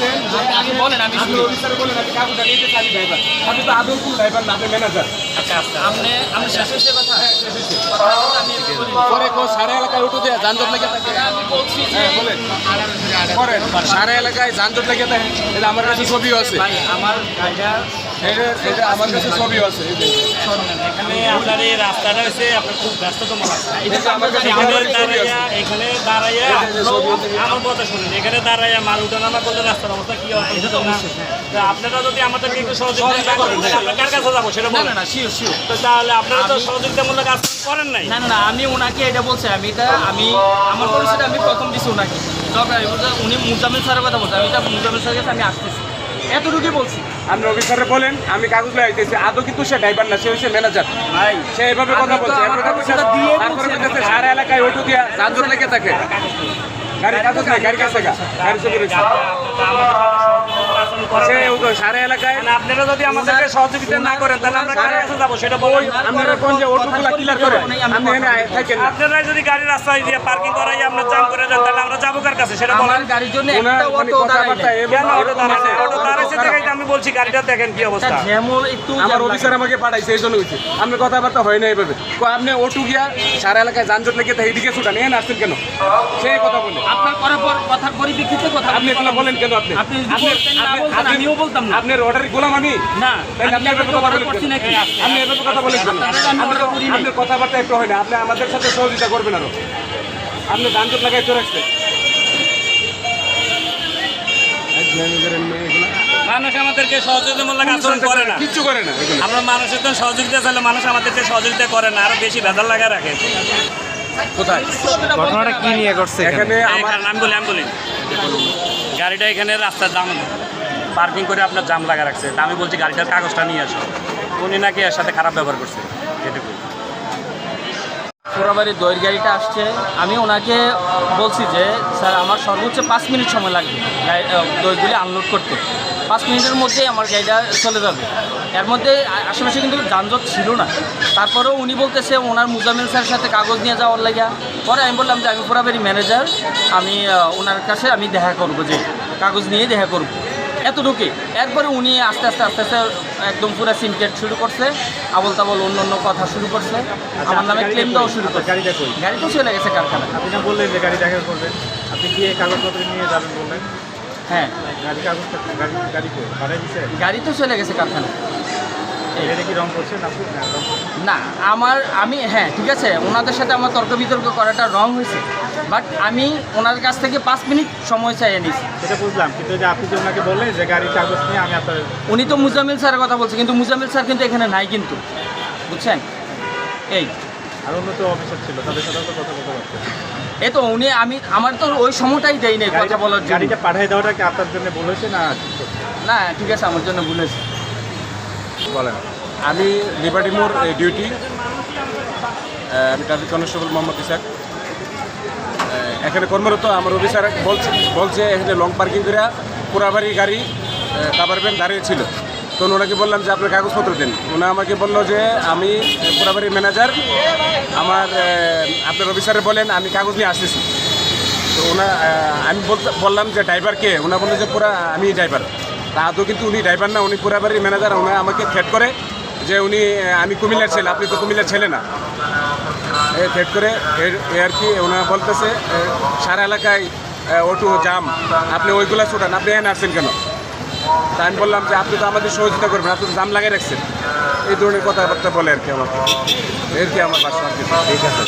বলছেন আপনি বলেন, আমি শুনি। অফিসারে বলেন আপনি কাকুটা নিতে চাই ড্রাইভার আপনি তো আদৌ কোন ড্রাইভার না আপনি ম্যানেজার আপনি আপনি শেষ হয়েছে কথা কথা আমি পরে কো সারা এলাকায় উঠু দেয়া যানজট লেগে থাকে। আমি বলছি যে হ্যাঁ, বলেন। সারা এলাকায় যানজট লেগে থাকে। এটা আমার কাছে ছবিও আছে। ভাই আমার গাড়িটা এটা এটা আমার কাছে ছবিও আছে। এই যে। শোনেন এখানে আপনার এই রাস্তাটা হচ্ছে আপনার খুব ব্যস্ততম রাস্তা। এখানে ছবি। দাঁড়াইয়া ছবি। আমার কথা শুনুন এখানে দাঁড়াইয়া মাল উঠানামা করলে রাস্তার অবস্থা কি হবে হ্যাঁ। আপনারা যদি আমাদেরকে একটু সহযোগিতা করেন করেন, আমরা কার কাছে যাব সেটা বলেন। না না শিওর তাহলে আপনারা তো সহযোগিতামূলক কাজ করেন নাই? না না না আমি ওনাকে এটা বলছি আমি এটা আমি আমার পরিচয়টা আমি প্রথম দিছি ওনাকে। উনি মুজামিল স্যারের কথা বলছে আমি মুজামিল স্যারের কাছে আমি আসতেছি। এতটুকুই বলছি। আপনি অফিসারে বলেন আমি কাগজ লয়ে আইতেছি। আদৌ কিন্তু সে ড্রাইভার না সে হচ্ছে ম্যানেজার ভাই সে এইভাবে কথা বলছে। দিয়ে সারা এলাকায় অটো দিয়া যানজট লেগে থাকে। গাড়ি কাগজ নাই গাড়ি কাছে গাড়ি তো সারা এলাকায়। মানে আপনারা যদি আমাদেরকে সহযোগিতা না করেন তাহলে আমরা কার কাছে যাব সেটা বলেন। আপনারা কোন যে অটোগুলা ক্লিয়ার যদি গাড়ি রাস্তায় দিয়ে পার্কিং করাই আমরা জাম করে দেন তাহলে আমরা যাব কার কাছে সেটা বলেন। গাড়ির জন্য একটা মানে অটো দাঁড়ায় কেন অটো অটো দেখেই আমি বলছি গাড়িটা দেখেন কি অবস্থা। একটু আমার অফিসার আমাকে পাঠাইছে এই জন্য হয়েছে। কথাবার্তা হয় না এইভাবে আপনি অটো গিয়া সারা এলাকায় যানজট লেগে থাকে এদিকে ছুটান এখানে আসছেন কেন? সেই কথা বলে আপনার করার পর কথার পরিপ্রেক্ষিতে কথা আপনি এগুলো বলেন কেন আপনি? আপনি আমিও বলতাম না। আপনার অর্ডার গোলাম আমি। না আপনি এভাবে কথা নাই। আপনার কথাবার্তা একটু হয় না। আপনি আমাদের সাথে সহযোগিতা করবেন আরও। আপনি যানজট লাগাই চলে আসছে মানুষ আমাদেরকে সহযোগিতামূলক আচরণ করে না। কিছু করে না আমরা মানুষের তো সহযোগিতা চাইলে মানুষ আমাদেরকে সহযোগিতা করে না আরও বেশি ভেজাল লাগা রাখে। কোথায়? ঘটনাটা কি নিয়ে ঘটছে এখানে? আমার আমি বলি আমি বলি। গাড়িটা এখানে রাস্তার জাম পার্কিং করে আপনার জাম লাগা রাখছে। আমি বলছি, গাড়িটার কাগজটা নিয়ে আসো। উনি নাকি এর সাথে খারাপ ব্যবহার করছে। এটুকু পোড়াবাড়ির দইয়ের গাড়িটা আসছে। আমি ওনাকে বলছি যে, স্যার, আমার সর্বোচ্চ পাঁচ মিনিট সময় লাগবে দইগুলি আনলোড করতে। পাঁচ মিনিটের মধ্যেই আমার গাড়িটা চলে যাবে। এর মধ্যে আশেপাশে কিন্তু যানজট ছিল না। তারপরেও উনি বলতেছে, ওনার মুজামিল স্যারের সাথে কাগজ নিয়ে যাওয়ার লাগিয়া। পরে আমি বললাম যে, আমি পোড়াবাড়ি ম্যানেজার আমি ওনার কাছে আমি দেখা করব যে, কাগজ নিয়ে দেখা করব। এতটুকুই। এরপরে উনি আস্তে আস্তে আস্তে আস্তে একদম পুরো সিমটেট শুরু করছে আবল তাবল অন্য অন্য কথা শুরু করছে। আমার নামে ক্লেম দেওয়া শুরু করছে। গাড়ি দেখো গাড়ি তো চলে গেছে কারখানা আপনি না বললেন যে গাড়ি দেখা করবেন আপনি গিয়ে কাগজপত্র নিয়ে যাবেন বললেন? হ্যাঁ। গাড়ি কাগজপত্র গাড়ি গাড়ি গাড়ি তো চলে গেছে কারখানা আপনি না, আমার আমি হ্যাঁ ঠিক আছে ওনাদের সাথে আমার তর্ক বিতর্ক করাটা রং হয়েছে বাট আমি ওনার কাছ থেকে পাঁচ মিনিট সময় চাই নিয়েছি। সেটা বুঝলাম কিন্তু যে আপনি যে ওনাকে বললেন যে গাড়ির কাগজ নিয়ে আমি আপনার উনি তো মুজামিল স্যারের কথা বলছে কিন্তু মুজামিল স্যার কিন্তু এখানে নাই কিন্তু বুঝছেন? এই। আর অন্য তো অফিসার ছিল তাদের সাথেও তো কথা বলতে পারতেন। এই তো উনি আমি আমার তো ওই সময়টাই দেই নাই কথা বলার জন্য। গাড়িটা পাঠিয়ে দেওয়াটা কি আপনার জন্য বলেছে না না ঠিক আছে আমার জন্য ভুলেছে বলেন। আমি লিবার্টি মোড় ডিউটি আমি ট্রাফিক কনস্টেবল মোহাম্মদ ইসাক। এখানে কর্মরত আমার অফিসার বলছে বলছে এখানে লং পার্কিং করে পুরাবাড়ি গাড়ি কাবারবেন দাঁড়িয়ে ছিল। তো ওনাকে বললাম যে, আপনার কাগজপত্র দিন। ওনা আমাকে বলল যে, আমি পুরাবাড়ির ম্যানেজার আমার আপনার অফিসারে বলেন, আমি কাগজ নিয়ে আসতেছি। তো ওনা আমি বললাম যে ড্রাইভার কে? ওনা বলল যে, পুরা, আমি ড্রাইভার তা আদৌ কিন্তু উনি ড্রাইভার না উনি পুরাবাড়ির ম্যানেজার ওনা আমাকে থ্রেট করে যে উনি আমি কুমিল্লার ছেলে আপনি তো কুমিল্লার ছেলে না। এ থ্রেট করে এর- এ আর কি ওনা বলতেছে সারা এলাকায় অটো জাম আপনি ওইগুলা ছুটান আপনি এখানে আসছেন কেন? তা আমি বললাম যে আপনি তো আমাদের সহযোগিতা করবেন আপনি তো জাম লাগাই রাখছেন। এই ধরনের কথাবার্তা বলে আর কি আমাকে। এর কি আমার বাসা ঠিক আছে।